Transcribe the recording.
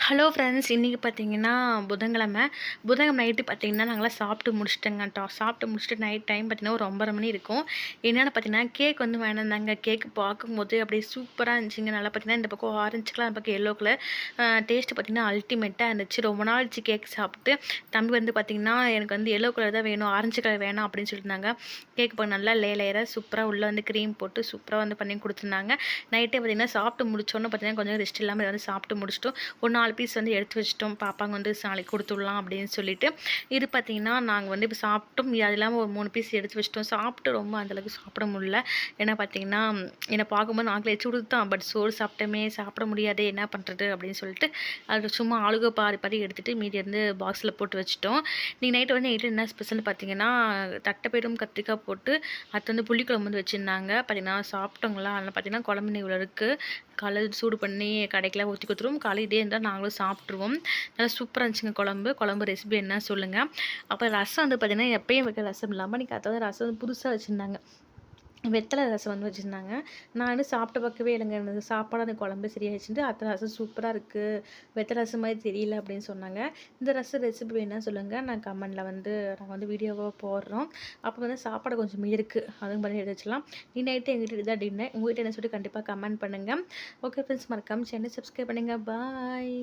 Hello friends இன்றைக்கி பார்த்தீங்கன்னா புதன்கிழமை. புதன்கிழமை நைட்டு பார்த்தீங்கன்னா நாங்களாம் சாப்பிட்டு முடிச்சிட்டோங்க டா. சாப்பிட்டு முடிச்சுட்டு நைட் டைம் பார்த்தீங்கன்னா ஒரு ஒன்பது மணி இருக்கும். என்னென்னு பார்த்தீங்கன்னா கேக் வந்து வேணாந்தாங்க கேக் பார்க்கும்போது அப்படியே சூப்பராக இருந்துச்சுங்க. நல்லா பார்த்தீங்கன்னா இந்த பக்கம் ஆரஞ்சு கலர் அந்த பக்கம் எல்லோ கலர் டேஸ்ட்டு பார்த்தீங்கன்னா அல்டிமேட்டாக இருந்துச்சு. ரொம்ப நாள் ஆச்சு கேக் சாப்பிட்டு. தம்பி வந்து பார்த்தீங்கன்னா எனக்கு வந்து எல்லோ கலர் தான் வேணும் ஆரஞ்சு கலர் வேணாம் அப்படின்னு சொல்லியிருந்தாங்க. கேக் இப்போ நல்லா லே லேயராக சூப்பராக உள்ளே வந்து க்ரீம் போட்டு சூப்பராக வந்து பண்ணி கொடுத்துருந்தாங்க. நைட்டே பார்த்தீங்கன்னா சாப்பிட்டு முடிச்சோன்னு பார்த்தீங்கன்னா கொஞ்சம் ரெஸ்ட் இல்லாமல் வந்து சாப்பிட்டு முடிச்சிட்டோம். ஒன்று நாலு பீஸ் வந்து எடுத்து வச்சிட்டோம். பாப்பாங்க வந்து நாளைக்கு கொடுத்துடலாம் அப்படின்னு சொல்லிட்டு. இது பார்த்தீங்கன்னா நாங்கள் வந்து இப்போ சாப்பிட்டோம். அது இல்லாமல் ஒரு மூணு பீஸ் எடுத்து வச்சிட்டோம். சாப்பிட்டு ரொம்ப அந்தளவுக்கு சாப்பிட முடியல. ஏன்னா பார்த்தீங்கன்னா என்னை பார்க்கும்போது நாங்களே வச்சு தான் பட் சோறு சாப்பிட்டோமே சாப்பிட முடியாதே என்ன பண்ணுறது அப்படின்னு சொல்லிட்டு அது சும்மா ஆளுக பாதி பாதி எடுத்துகிட்டு மீதி வந்து பாக்ஸில் போட்டு வச்சிட்டோம். நீங்கள் நைட்டு வந்து நைட்டு என்ன ஸ்பெஷல்னு பார்த்தீங்கன்னா தட்டைப்பயிரும் கத்திரிக்காய் போட்டு அது வந்து புளிக்குழம்பு வந்து வச்சுருந்தாங்க. பார்த்தீங்கன்னா சாப்பிட்டோங்களா? அதில் பார்த்தீங்கன்னா குழம்பு இவ்வளோ இருக்குது காலையில் சூடு பண்ணி கடைக்கெலாம் ஊற்றி கொடுத்துருவோம். காலை இதே இருந்தால் நாங்களும் சாப்பிட்ருவோம் நல்லா சூப்பராக இருந்துச்சுங்க குழம்பு. குழம்பு ரெசிபி என்ன சொல்லுங்கள் அப்புறம் ரசம் வந்து பார்த்திங்கன்னா எப்பயும் வைக்கிற ரசம் இல்லாமல் இன்றைக்கி அத்தாவது ரசம் வந்து புதுசாக வச்சுருந்தாங்க. வெத்தலை ரசம் வந்து வச்சுருந்தாங்க. நான் வந்து சாப்பிட்ட பக்கவே இல்லைங்க. எனக்கு சாப்பாடு அந்த குழம்பு சரியாயிடுச்சுட்டு அத்தனை ரசம் சூப்பராக இருக்குது வெத்தலை ரசம் மாதிரி தெரியல அப்படின்னு சொன்னாங்க. இந்த ரசம் ரெசிபி என்ன சொல்லுங்கள் நான் கமெண்டில் வந்து நாங்கள் வந்து வீடியோவாக போடுறோம். அப்போ வந்து சாப்பாடு கொஞ்சம் இருக்குது அதுவும் பண்ணி எடுத்து வச்சலாம் நீ நைட்டு எங்கள் வீட்டு டின்னர் உங்கள்கிட்ட என்ன சொல்லிட்டு கண்டிப்பாக கமெண்ட் பண்ணுங்கள் ஓகே ஃப்ரெண்ட்ஸ் மறக்காமல் சேனல் சப்ஸ்கிரைப் பண்ணுங்கள் பாய்